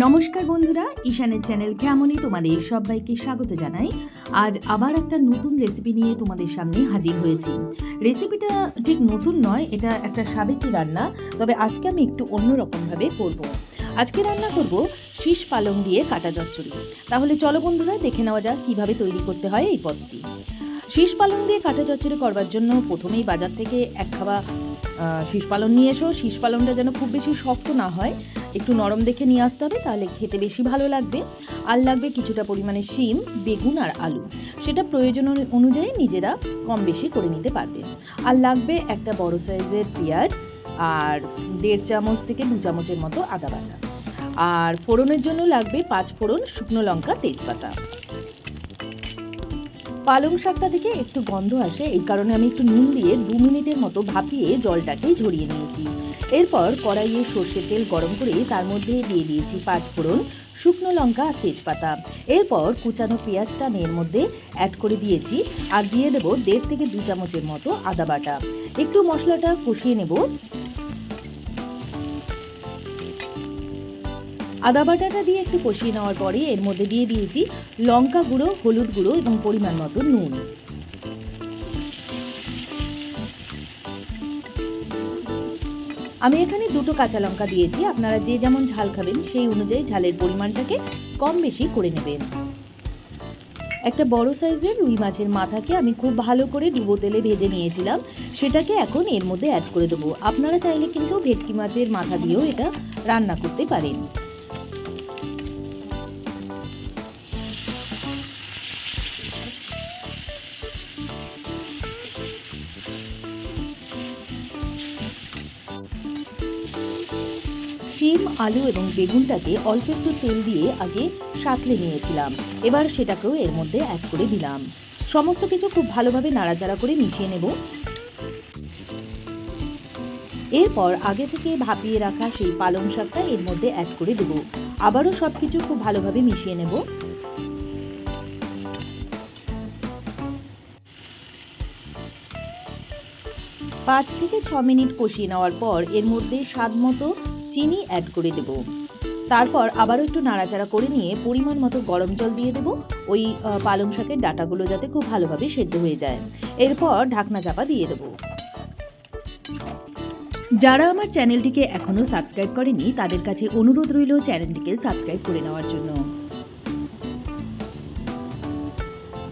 নমস্কার বন্ধুরা, ঈশানের চ্যানেল কেমনই তোমাদের সবাইকে স্বাগত জানাই। আজ আবার একটা নতুন রেসিপি নিয়ে তোমাদের সামনে হাজির হয়েছি। রেসিপিটা ঠিক নতুন নয়, এটা একটা সাবেকি রান্না, তবে আজকে আমি একটু অন্যরকমভাবে করব। আজকে রান্না করব শীষ পালং দিয়ে কাটা চচ্চড়ি। তাহলে চলো বন্ধুরা, দেখে নেওয়া যাক কীভাবে তৈরি করতে হয় এই পদটি শীষ পালং দিয়ে কাটা চচ্চড়ি করবার জন্য প্রথমেই বাজার থেকে এক খাওয়া শীষ পালং নিয়ে এসো। শীষ পালংটা যেন খুব বেশি শক্ত না হয় একটু নরম দেখে নিয়ে আসতে হবে, তাহলে খেতে বেশি ভালো লাগবে। আর লাগবে কিছুটা পরিমাণে শিম, বেগুন আর আলু। সেটা প্রয়োজন অনুযায়ী নিজেরা কম বেশি করে নিতে পারবে। আর লাগবে একটা বড় সাইজের পেঁয়াজ আর দেড় চামচ থেকে দু চামচের মতো আদা বাটা। আর ফোড়নের জন্য লাগবে পাঁচ ফোড়ন শুকনো লঙ্কা তেজপাতা। পালং শাকটা থেকে একটু গন্ধ আসে, এই কারণে আমি একটু নুন দিয়ে দু মিনিটের মতো ভাপিয়ে জলটাকে ঝরিয়ে নিয়েছি। এরপর কড়াইয়ে সর্ষের তেল গরম করে তার মধ্যে দিয়ে দিয়েছি পাঁচ ফোড়ন শুকনো লঙ্কা আর তেজপাতা। এরপর কুচানো পেঁয়াজটা এর মধ্যে অ্যাড করে দিয়েছি আর দিয়ে দেবো দেড় থেকে দু চামচের মতো আদা বাটা। একটু মশলাটা কষিয়ে নেব। আদা বাটাটা দিয়ে একটু কষিয়ে নেওয়ার পরে এর মধ্যে দিয়ে দিয়েছি লঙ্কা গুঁড়ো, হলুদ গুঁড়ো এবং পরিমাণ মতো নুন। আমি এখানে দুটো কাঁচা লঙ্কা দিয়েছি। আপনারা যে যেমন ঝাল খাবেন, সেই অনুযায়ী ঝালের পরিমাণটাকে কম বেশি করে নেবেন। একটা বড় সাইজের রুই মাছের মাথাকে আমি খুব ভালো করে ডুবো তেলে ভেজে নিয়েছিলাম। সেটাকে এখন এর মধ্যে অ্যাড করে দেবো। আপনারা চাইলে কিন্তু ভেটকি মাছের মাথা দিয়েও এটা রান্না করতে পারেন। শিম, আলু এবং বেগুনটাকে অল্প একটু তেল দিয়ে আগে সাঁতলে নিয়েছিলাম। এবার সেটাকেও এর মধ্যে অ্যাড করে দিলাম। সমস্ত কিছু খুব ভালোভাবে নাড়াচাড়া করে মিশিয়ে নেব। এরপর আগে থেকে ভাপিয়ে রাখা সেই পালং শাকটা এর মধ্যে অ্যাড করে দেবো। আবারও সব কিছু খুব ভালোভাবে মিশিয়ে নেব। পাঁচ থেকে ছ মিনিট কষিয়ে নেওয়ার পর এর মধ্যে স্বাদ মতো চিনি অ্যাড করে দেব। তারপর আবারও একটু নাড়াচাড়া করে নিয়ে পরিমাণ মতো গরম জল দিয়ে দেব। ওই পালং শাকের ডাটাগুলো যাতে খুব ভালোভাবে সেদ্ধ হয়ে যায়। এরপর ঢাকনা চাপা দিয়ে দেবো। যারা আমার চ্যানেলটিকে এখনও সাবস্ক্রাইব করেনি, তাদের কাছে অনুরোধ রইল চ্যানেলটিকে সাবস্ক্রাইব করে নেওয়ার জন্য।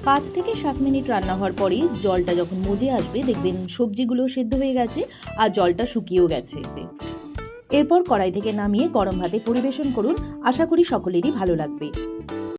পাঁচ থেকে সাত মিনিট রান্না হওয়ার পরেই জলটা যখন মজে আসবে, দেখবেন সবজিগুলো সেদ্ধ হয়ে গেছে আর জলটা শুকিয়েও গেছে। এরপর কড়াই থেকে নামিয়ে গরম ভাতে পরিবেশন করুন। আশা করি সকলেরই ভালো লাগবে।